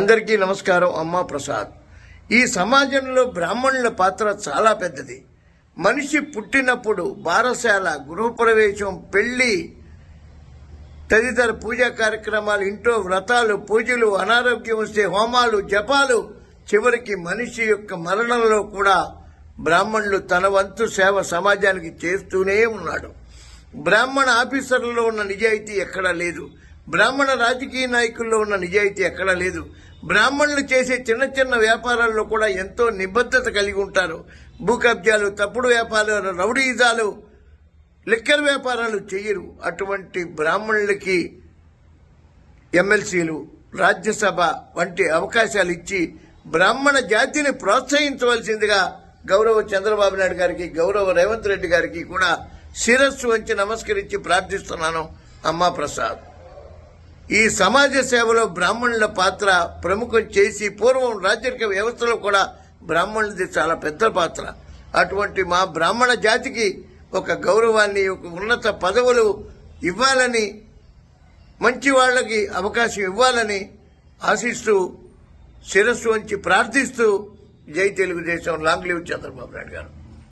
అందరికీ నమస్కారం అమ్మా ప్రసాద్. ఈ సమాజంలో బ్రాహ్మణుల పాత్ర చాలా పెద్దది. మనిషి పుట్టినప్పుడు బారశాల గృహప్రవేశం పెళ్ళి తదితర పూజా కార్యక్రమాలు ఇంట్లో వ్రతాలు పూజలు అనారోగ్యం వస్తే హోమాలు జపాలు. చివరికి మనిషి యొక్క మరణంలో కూడా బ్రాహ్మణులు తన వంతు సేవ సమాజానికి చేస్తూనే ఉన్నాడు. బ్రాహ్మణ ఆఫీసర్లలో ఉన్న నిజాయితీ ఎక్కడా లేదు. బ్రాహ్మణ రాజకీయ నాయకుల్లో ఉన్న నిజాయితీ ఎక్కడా లేదు. బ్రాహ్మణులు చేసే చిన్న చిన్న వ్యాపారాల్లో కూడా ఎంతో నిబద్ధత కలిగి ఉంటారు. భూ కబ్జాలు తప్పుడు వ్యాపారాలు రౌడీజాలు లిక్కర్ వ్యాపారాలు చేయరు. అటువంటి బ్రాహ్మణులకి ఎమ్మెల్సీలు రాజ్యసభ వంటి అవకాశాలు ఇచ్చి బ్రాహ్మణ జాతిని ప్రోత్సహించవలసిందిగా గౌరవ చంద్రబాబు నాయుడు గారికి గౌరవ రేవంత్ రెడ్డి గారికి కూడా శిరస్సు వంచి నమస్కరించి ప్రార్థిస్తున్నాను. అమ్మా ప్రసాద్. ఈ సమాజ సేవలో బ్రాహ్మణుల పాత్ర ప్రముఖం చేసి పూర్వం రాజరిక వ్యవస్థలో కూడా బ్రాహ్మణులది చాలా పెద్ద పాత్ర. అటువంటి మా బ్రాహ్మణ జాతికి ఒక గౌరవాన్ని ఒక ఉన్నత పదవులు ఇవ్వాలని మంచి వాళ్ళకి అవకాశం ఇవ్వాలని ఆశిస్తూ శిరస్సు వంచి ప్రార్థిస్తూ జై Telugu Desam. Long live Chandrababu Naidu garu.